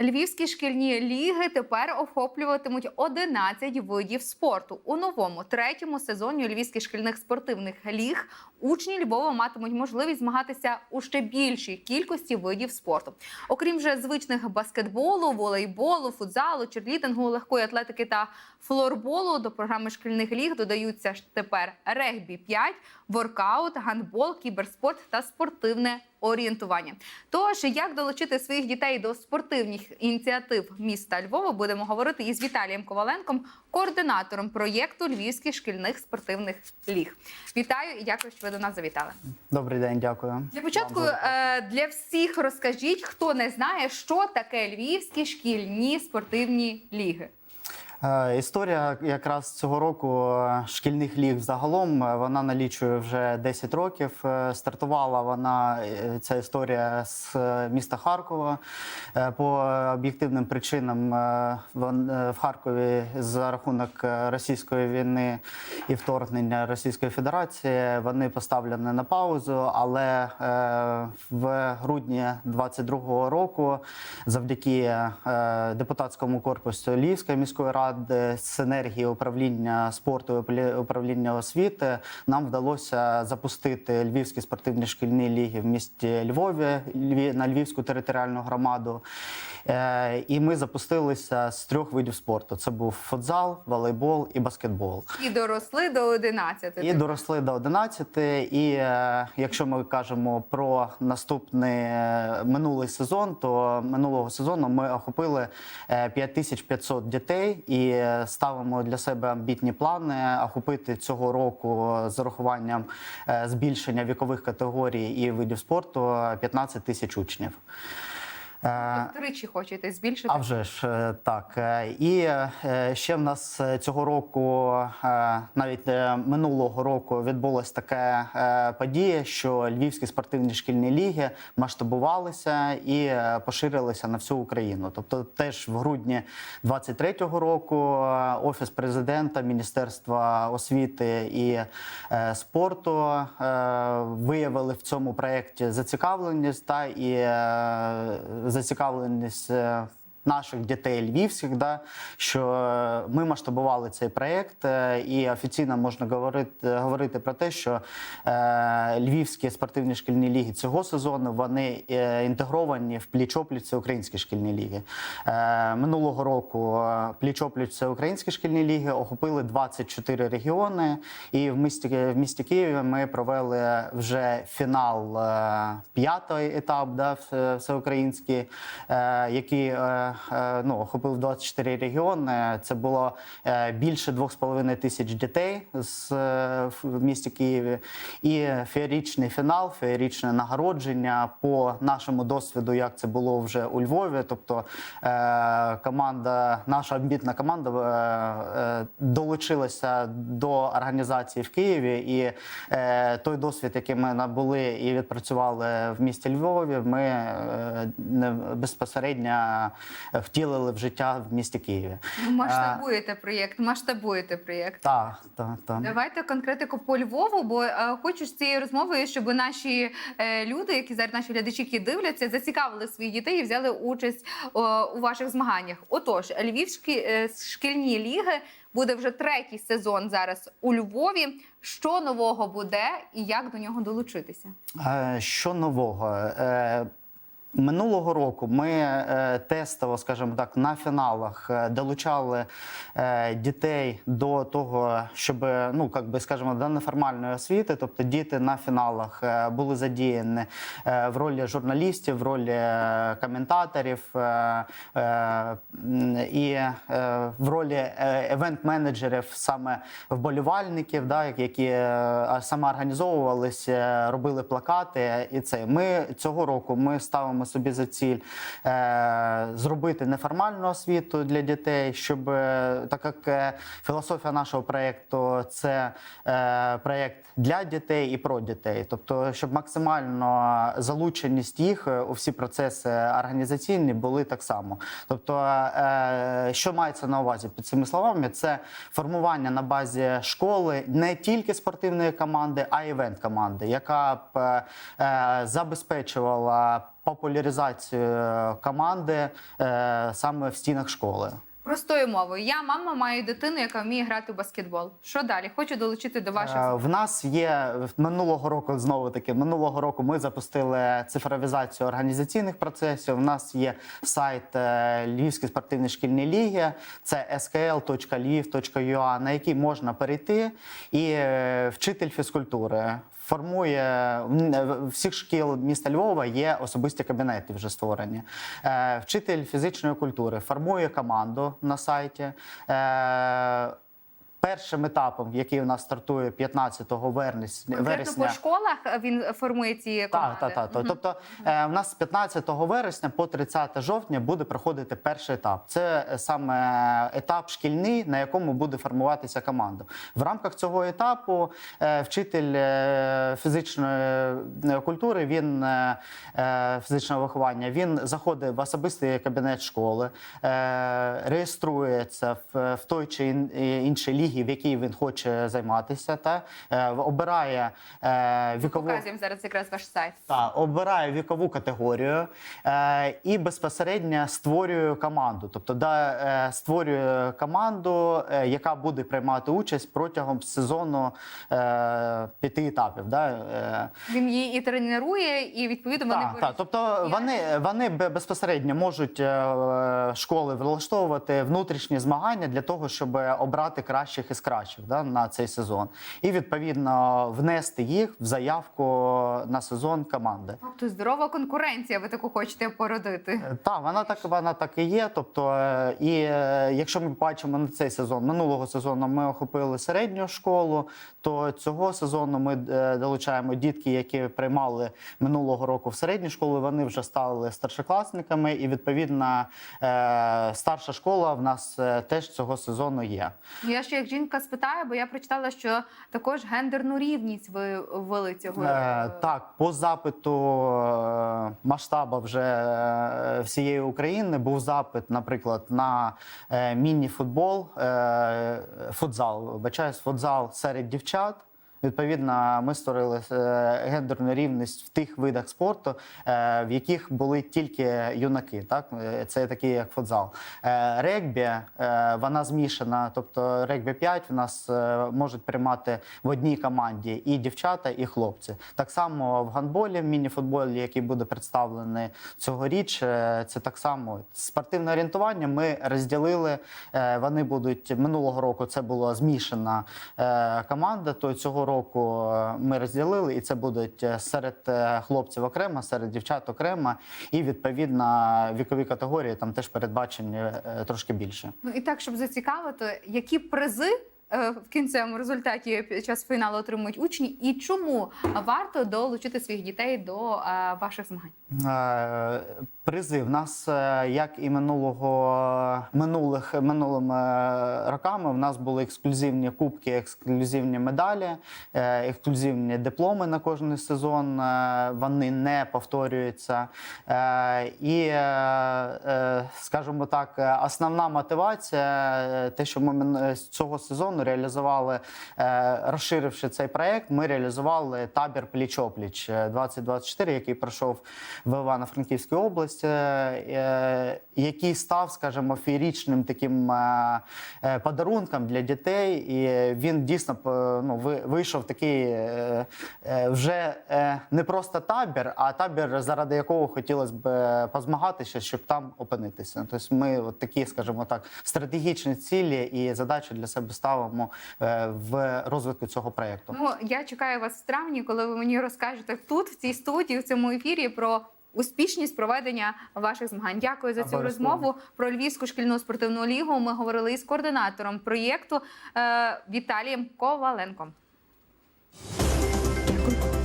Львівські шкільні ліги тепер охоплюватимуть 11 видів спорту. У новому третьому сезоні львівських шкільних спортивних ліг учні Львова матимуть можливість змагатися у ще більшій кількості видів спорту. Окрім вже звичних баскетболу, волейболу, футзалу, черлідингу, легкої атлетики та флорболу до програми шкільних ліг додаються тепер регбі 5, воркаут, гандбол, кіберспорт та спортивне орієнтування. Тож, як долучити своїх дітей до спортивних ініціатив міста Львова, будемо говорити із Віталієм Коваленком, координатором проєкту Львівських шкільних спортивних ліг. Вітаю і дякую, що ви до нас завітали. Добрий день, дякую. Для початку е, для всіх розкажіть, хто не знає, що таке львівські шкільні спортивні ліги. Е, Історія якраз цього року е, шкільних ліг загалом е, вона налічує вже 10 років. Стартувала вона ця історія з міста Харкова. По об'єктивним причинам в Харкові за рахунок російської війни і вторгнення Російської Федерації вони поставлені на паузу. Але в грудні 22-го року, завдяки депутатському корпусу Львівської міської ради, синергії управління спорту і управління освіти, нам вдалося запустити львівські спортивні шкільні ліги в місті Львові на Львівську територіальну громаду. Е, І ми запустилися з трьох видів спорту: це був футзал, волейбол і баскетбол. І доросли до 11. І доросли до 11. І е, якщо ми кажемо про наступний е, минулий сезон, то минулого сезону ми охопили е, 5500 дітей і е, ставимо для себе амбітні плани охопити цього року з урахуванням е, збільшення вікових категорій і видів спорту 15 тисяч учнів. Е, Втричі хочете збільшити. а вже ж е, так. Е, І е, ще в нас е, цього року, е, навіть е, минулого року, відбулася така е, подія, що львівські спортивні шкільні ліги масштабувалися і е, поширилися на всю Україну. Тобто, теж в грудні 23-го року е, офіс президента, Міністерства освіти і е, спорту е, виявили в цьому проєкті зацікавленість та і е, зацікавленість. Наших дітей львівських, да, що е, ми масштабували цей проєкт, е, і офіційно можна говорити, говорити про те, що е, львівські спортивні шкільні ліги цього сезону вони е, інтегровані в пліч-опліч це українські шкільні ліги. Е, минулого року пліч-опліч це українські шкільні ліги охопили 24 регіони, і в місті в місті Києві ми провели вже фінал е, етап, да, все- всеукраїнський, е, який е, ну, охопив 24 регіони. Це було е, більше 2,5 тисяч дітей з, е, в місті Києві. І феєричний фінал, феєричне нагородження по нашому досвіду, як це було вже у Львові. Тобто е, команда, наша амбітна команда е, е, долучилася до організації в Києві. І е, той досвід, який ми набули і відпрацювали в місті Львові, ми е, безпосередньо втілили в життя в місті Києві. Масштабуєте проєкт, масштабуєте проєкт. Так, так, так. Давайте конкретику по Львову, бо е, хочу з цією розмовою, щоб наші е, люди, які зараз наші глядачі, які дивляться, зацікавили своїх дітей і взяли участь е, у ваших змаганнях. Отож, львівські е, шкільні ліги буде вже третій сезон зараз у Львові. Що нового буде і як до нього долучитися? Е, Що нового? Минулого року ми е, тестово, скажімо так, на фіналах е, долучали е, дітей до того, щоб ну як би скажімо, до неформальної освіти, тобто діти на фіналах були задіяні в ролі журналістів, в ролі коментаторів і в ролі евент-менеджерів, саме вболівальників, да, які саме організовувалися, робили плакати. І це ми цього року ми ставимо собі за ціль е, зробити неформальну освіту для дітей, щоб е, так як е, філософія нашого проєкту це е, проєкт для дітей і про дітей, тобто, щоб максимально залученість їх е, у всі процеси організаційні були так само. Тобто, е, що мається на увазі під цими словами, це формування на базі школи не тільки спортивної команди, а й івент команди, яка б е, забезпечувала популяризацію е, команди е, саме в стінах школи. Простою мовою, я мама маю дитину, яка вміє грати в баскетбол. Що далі? Хочу долучити до ваших Е, В нас є минулого року знову таки. Минулого року ми запустили цифровізацію організаційних процесів. У нас є сайт Львівської спортивної шкільної ліги. Це skl.lviv.ua, на який можна перейти, і вчитель фізкультури. Формує е, всіх шкіл міста Львова є особисті кабінети вже створені. Е, Вчитель фізичної культури формує команду на сайті. Е, Першим етапом, який у нас стартує 15 вересня, вересня по школах він формує ці команди. так, так, так. Мгм. Тобто е, в нас з 15 вересня по 30 жовтня буде проходити перший етап. Це е, саме етап шкільний, на якому буде формуватися команда. В рамках цього етапу е, вчитель е, фізичної е, культури, він е, е, фізичного виховання, він заходить в особистий кабінет школи, е, реєструється в, той чи ін- іншій лігі, в якій він хоче займатися, та е, обирає е, вікову. Показуємо зараз якраз ваш сайт. Так, обираю вікову категорію е, і безпосередньо створюю команду. Тобто да, е, створюю команду, е, яка буде приймати участь протягом сезону е, п'яти етапів. Да, е. Він її і тренує, і відповідно вони беруть. так. Тобто вони, вони безпосередньо можуть школи влаштовувати внутрішні змагання для того, щоб обрати кращих із кращих да, на цей сезон. І відповідно внести їх в заявку на сезон команди. Тобто здорова конкуренція, ви таку хочете породити. Так, вона так вона так і є. Тобто, е, і е, якщо ми бачимо на цей сезон, минулого сезону ми охопили середню школу, то цього сезону ми е, долучаємо дітки, які приймали минулого року в середню школу. Вони вже стали старшокласниками, і відповідно е, старша школа в нас е, теж цього сезону є. Я ще як жінка спитає, бо я прочитала, що також гендерну рівність ви ввели цього. Е, так, по запиту е, масштаба вже е, всієї України був запит, наприклад, на е, міні-футбол, е, футзал, вибачаюсь, футзал серед дівчат. Відповідно, ми створили е, гендерну рівність в тих видах спорту, е, в яких були тільки юнаки. Так? Е, Це такі, як футзал. Регбі, вона змішана, тобто регбі 5 в нас можуть приймати в одній команді і дівчата, і хлопці. Так само в гандболі, в міні-футболі, який буде представлений цьогоріч, це так само спортивне орієнтування. Ми розділили. Вони будуть минулого року. Це була змішана команда. То цього року е, ми розділили, і це будуть е, серед е, хлопців окремо, серед дівчат окремо, і відповідно вікові категорії там теж передбачені трошки більше. Ну і так, щоб зацікавити, які призи в кінцевому результаті під час фіналу отримують учні, і чому варто долучити своїх дітей до е, ваших змагань? Е, Призи в нас, е, як і минулого минулих минулими роками, в нас були ексклюзивні кубки, ексклюзивні медалі, е, ексклюзивні дипломи на кожний сезон. е, Вони не повторюються. Е, І, е, е, скажімо так, е, основна мотивація, е, те, що ми з цього сезону реалізували, е, розширивши цей проект, ми реалізували табір пліч-опліч е, 2024, який пройшов в Івано-Франківській області, е, який став, скажімо, феєрічним таким е, е, подарунком для дітей. І він дійсно е, ну, вийшов такий е, е, вже е, не просто табір, а табір, заради якого хотілося б е, позмагатися, щоб там опинитися. Тобто ми от такі, скажімо так, стратегічні цілі і задачі для себе ставимо е, в розвитку цього проєкту. Ну я чекаю вас в травні, коли ви мені розкажете тут, в цій студії, в цьому ефірі про. Успішність проведення ваших змагань. Дякую за цю Обов'язково. розмову про Львівську шкільну спортивну лігу. Ми говорили із координатором проєкту е, Віталієм Коваленком. Дякую.